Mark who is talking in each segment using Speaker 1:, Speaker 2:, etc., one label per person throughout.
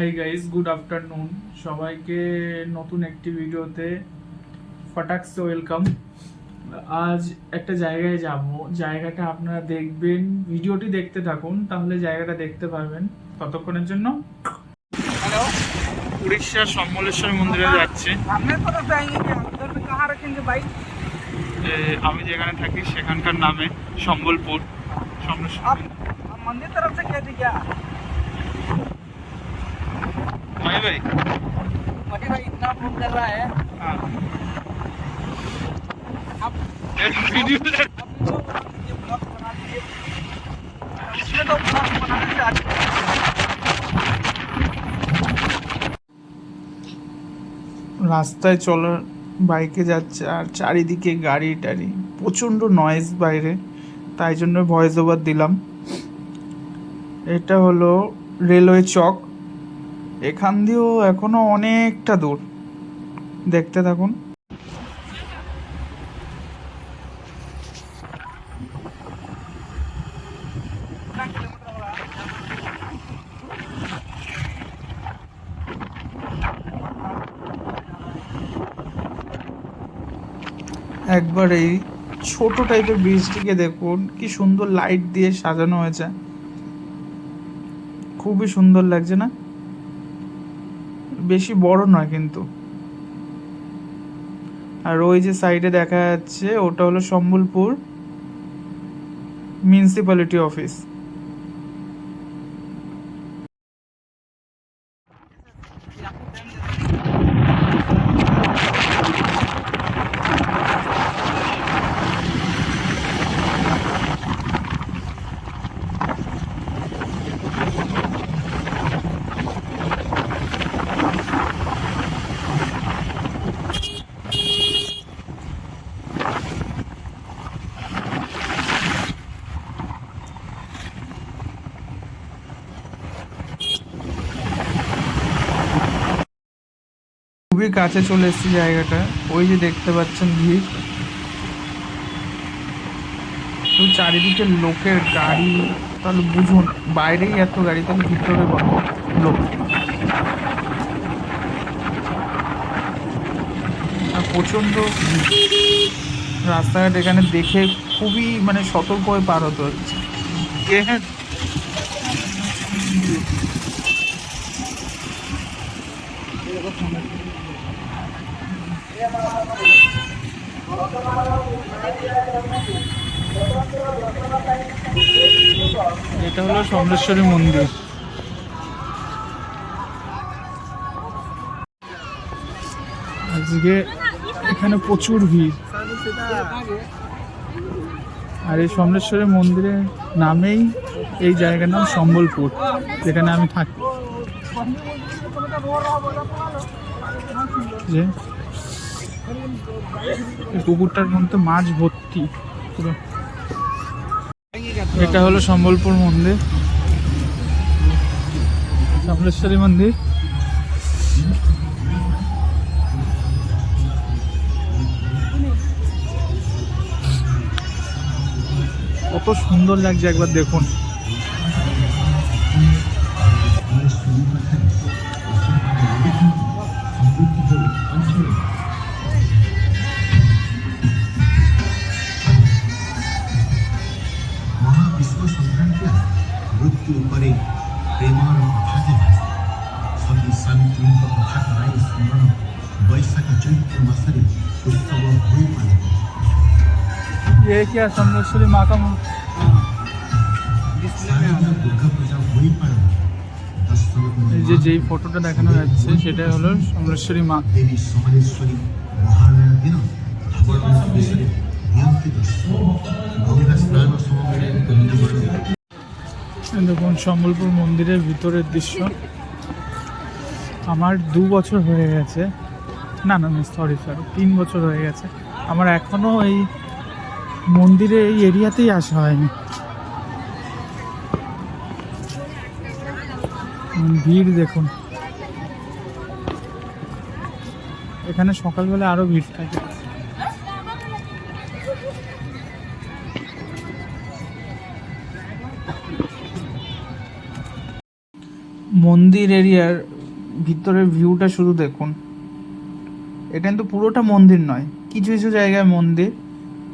Speaker 1: Hi guys good afternoon সবাইকে নতুন একটি ভিডিওতে ফটাক্স ওয়েলকাম আজ একটা জায়গায় যাব। জায়গাটা আপনারা দেখবেন ভিডিওটি দেখতে থাকুন তাহলে জায়গাটা দেখতে পারবেন। ততক্ষণের জন্য
Speaker 2: হ্যালো
Speaker 1: উড়িষ্যার সম্বলেশ্বর মন্দিরে যাচ্ছি। আমি যেখানে থাকি সেখানকার নামে সম্বলপুর। সম্বলেশ্বর
Speaker 2: মন্দির তরফ থেকে तरफ से कहते क्या
Speaker 1: ভাই ভাই
Speaker 2: मनी भाई इतना फोन कर रहा है
Speaker 1: হ্যাঁ
Speaker 2: आप
Speaker 1: ভিডিও
Speaker 2: आप ब्लॉग बना दीजिए इसमें तो ब्लॉग बनाने से आगे
Speaker 1: রাস্তায় চলার বাইকে যাচ্ছে আর চারিদিকে গাড়ি টাড়ি প্রচণ্ড নয়েজ বাইরে তাই জন্য ভয়েস ওভার দিলাম এটা হলো রেলওয়ে চক এখান দিয়েও এখনও অনেকটা দূর। দেখতে থাকুন। একবার এই ছোট টাইপের ব্রিজটিকে দেখুন। কি সুন্দর লাইট দিয়ে সাজানো হয়েছে। খুবই সুন্দর লাগছে না? বেশি বড় না কিন্তু। আর ওই যে সাইডে দেখা যাচ্ছে, ওটা হলো সম্বলপুর মিউনিসিপ্যালিটি অফিস খুবই কাছে চলে এসেছি জায়গাটা। ওই যে দেখতে পাচ্ছেন ভিড়। তো চারিদিকে লোকের গাড়ি, তাহলে বুঝুন বাইরেই এত গাড়ি, তাহলে ভিতরে কত লোক? প্রচণ্ড। রাস্তাঘাট এখানে দেখে খুবই মানে সতর্ক হয়ে পার হতে হচ্ছে। এটা হলো সমলেশ্বরী মন্দির। আজকে এখানে প্রচুর ভিড়। আর এই সমলেশ্বরী মন্দিরের নামেই এই জায়গার নাম সম্বলপুর, যেখানে আমি থাকি। যে পুকুরটার মধ্যে মাছ ভর্তি। এটা হলো সম্বলপুর মন্দির। সমলেশ্বরী মন্দির। কত সুন্দর লাগছে একবার দেখুন।
Speaker 3: मध्ये प्रेमानं भाते
Speaker 1: भाते स्वामी स्वामी तुमचं पक्षात नाही
Speaker 3: स्मरण वैशाख चैत्र मासरे उत्सव
Speaker 1: होई যে যেই ফটোটা দেখানো যাচ্ছে সেটা হলো সমরেশ্বরী মা
Speaker 3: দেবী সমরেশ্বরী মহালয়া দিন স্নান
Speaker 1: সমগ্রে দেখুন সম্বলপুর মন্দিরের ভিতরের দৃশ্য। আমার দু বছর হয়ে গেছে। না না সরি সরি তিন বছর হয়ে গেছে। আমার এখনও এই মন্দিরে এই এরিয়াতেই আসা হয়নি। ভিড় দেখুন। এখানে সকালবেলা আরও ভিড় থাকে। মন্দির এরিয়ার ভিতরের ভিউটা শুধু দেখুন। এটা কিন্তু পুরোটা মন্দির নয়, কিছু কিছু জায়গায় মন্দির।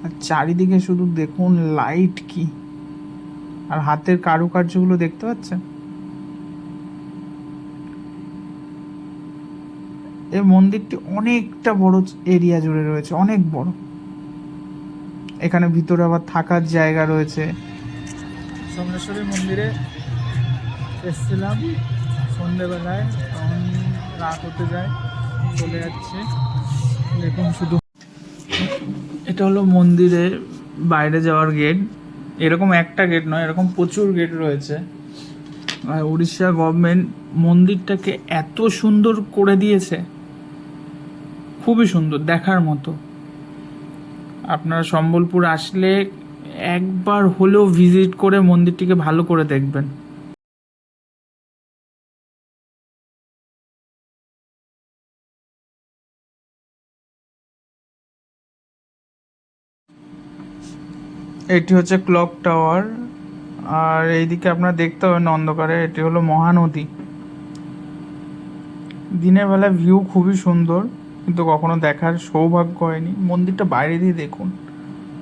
Speaker 1: আর চারিদিকে শুধু দেখুন লাইট কি। আর হাতের কারুকার্যগুলো দেখতে পাচ্ছেন? এই মন্দিরটি অনেকটা বড় এরিয়া জুড়ে রয়েছে, অনেক বড়। এখানে ভিতরে আবার থাকার জায়গা রয়েছে। সোমেশ্বরী মন্দিরে এসেছিলাম। সন্ধেবেলায় তখন রাত হতে যায়, চলে যাচ্ছে। দেখুন শুধু এটা হলো মন্দিরে বাইরে যাওয়ার গেট এরকম একটা গেট নয়, এরকম প্রচুর গেট রয়েছে। আর উড়িষ্যা গভর্নমেন্ট মন্দিরটাকে এত সুন্দর করে দিয়েছে, খুবই সুন্দর, দেখার মতো। আপনারা সম্বলপুর আসলে একবার হলেও ভিজিট করে মন্দিরটিকে ভালো করে দেখবেন। এটি হচ্ছে ক্লক টাওয়ার। আর এইদিকে আপনারা দেখতে পাবেন অন্ধকারে, এটি হলো মহানদী। দিনের বেলা ভিউ খুবই সুন্দর, কিন্তু কখনো দেখার সৌভাগ্য হয়নি। মন্দিরটা বাইরে দিয়ে দেখুন,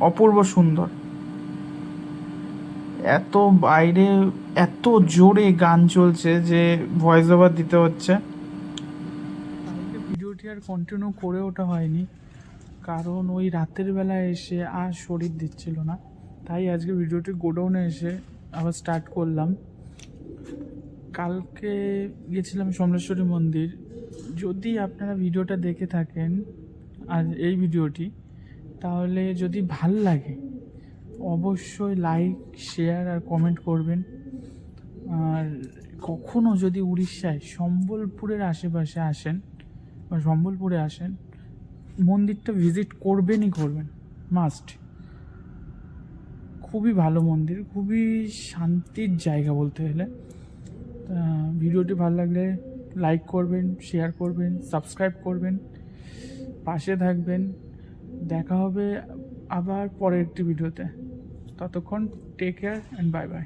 Speaker 1: অপূর্ব সুন্দর। এত বাইরে, এত জোরে গান চলছে যে ভয়েস ওভার দিতে হচ্ছে। ভিডিওটি আর কন্টিনিউ করে ওঠা হয়নি, কারণ ওই রাতের বেলা এসে আর শরীর দিচ্ছিল না। তাই আজকে ভিডিওটি গোডাউনে এসে আবার স্টার্ট করলাম। কালকে গেছিলাম সমলেশ্বরী মন্দির। যদি আপনারা ভিডিওটা দেখে থাকেন আর এই ভিডিওটি, তাহলে যদি ভালো লাগে, অবশ্যই লাইক শেয়ার আর কমেন্ট করবেন। আর কখনো যদি উড়িষ্যায় সম্বলপুরের আশেপাশে আসেন বা সম্বলপুরে আসেন, মন্দিরটা ভিজিট করবেনই করবেন মাস্ট খুবই ভালো মন্দির, খুবই শান্তির জায়গা বলতে গেলে। ভিডিওটি ভালো লাগলে লাইক করবেন শেয়ার করবেন সাবস্ক্রাইব করবেন, পাশে থাকবেন। দেখা হবে আবার পরের একটি ভিডিওতে। ততক্ষণ take care and bye bye